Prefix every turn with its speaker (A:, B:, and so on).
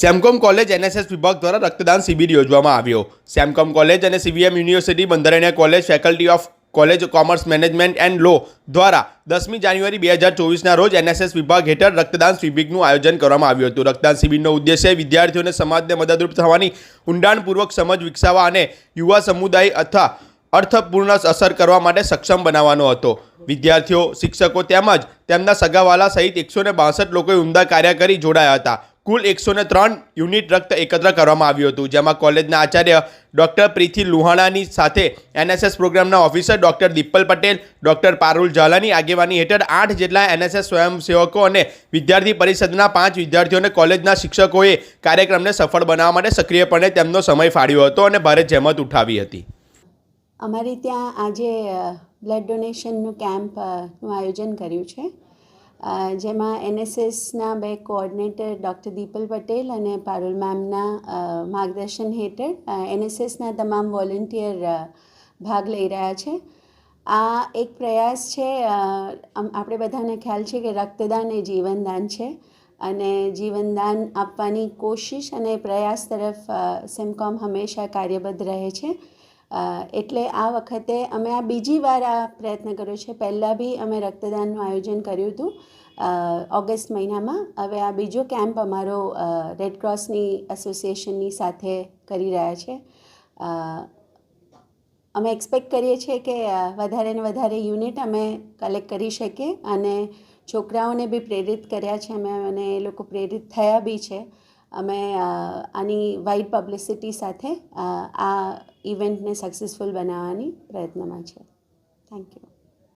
A: SEMCOM college NSS વિભાગ દ્વારા રક્તદાન શિબિર યોજવામાં આવ્યો. સેમકોમ કોલેજ અને સીવીએમ યુનિવર્સિટી બંધારણીય college faculty of college commerce management and law દ્વારા દસમી જાન્યુઆરી બે હજાર ચોવીસના રોજ એનએસએસ વિભાગ હેઠળ રક્તદાન શિબિરનું આયોજન કરવામાં આવ્યું હતું. રક્તદાન શિબિરનો ઉદ્દેશ્ય વિદ્યાર્થીઓને સમાજને મદદરૂપ થવાની ઊંડાણપૂર્વક સમજ વિકસાવવા અને યુવા સમુદાય અથવા અર્થપૂર્ણ અસર કરવા માટે સક્ષમ બનાવવાનો હતો. વિદ્યાર્થીઓ, શિક્ષકો તેમજ તેમના સગાવાલા સહિત એકસો ને લોકોએ ઉમદા કાર્ય કરી જોડાયા હતા. કુલ એકસો ત્રણ યુનિટ રક્ત એકત્ર કરવામાં આવ્યું હતું, જેમાં કોલેજના આચાર્ય ડૉક્ટર પ્રીતિ લુહાણાની સાથે એનએસએસ પ્રોગ્રામના officer doctor Dipal Patel, doctor Parul ઝાલાની આગેવાની હેઠળ આઠ જેટલા એનએસએસ સ્વયંસેવકો અને વિદ્યાર્થી પરિષદના પાંચ વિદ્યાર્થીઓને કોલેજના શિક્ષકોએ કાર્યક્રમને સફળ બનાવવા માટે સક્રિયપણે તેમનો સમય ફાળ્યો હતો અને ભારે જહેમત ઉઠાવી હતી.
B: અમારે ત્યાં આજે બ્લડ ડોનેશનનું કેમ્પનું આયોજન કર્યું છે. જેમાં એનએસએસના બે કોઓર્ડિનેટર ડૉક્ટર દીપલ પટેલ અને પારુલ મેમના માર્ગદર્શન હેઠળ એનએસએસના તમામ વોલેન્ટિયર ભાગ લઈ રહ્યા છે. આ એક પ્રયાસ છે આપણે બધાને ખ્યાલ છે કે રક્તદાન એ જીવનદાન છે અને જીવનદાન આપવાની કોશિશ અને પ્રયાસ તરફ સેમકોમ હંમેશા કાર્યબદ્ધ રહે છે. એટલે આ વખતે અમે આ બીજી વાર આ પ્રયત્ન કર્યો છે. પહેલાં બી અમે રક્તદાનનું આયોજન કર્યું હતું ઓગસ્ટ મહિનામાં. હવે આ બીજો કેમ્પ અમારો રેડ ક્રોસની એસોસિએશનની સાથે કરી રહ્યા છે. અમે એક્સપેક્ટ કરીએ છીએ કે વધારે ને વધારે યુનિટ અમે કલેક્ટ કરી શકીએ અને છોકરાઓને બી પ્રેરિત કર્યા છે અમે અને એ લોકો પ્રેરિત થયા બી છે. અમે આની વાઇડ પબ્લિસિટી સાથે આ ઇવેન્ટને સક્સેસફુલ બનાવવાની પ્રયત્નમાં છે. Thank you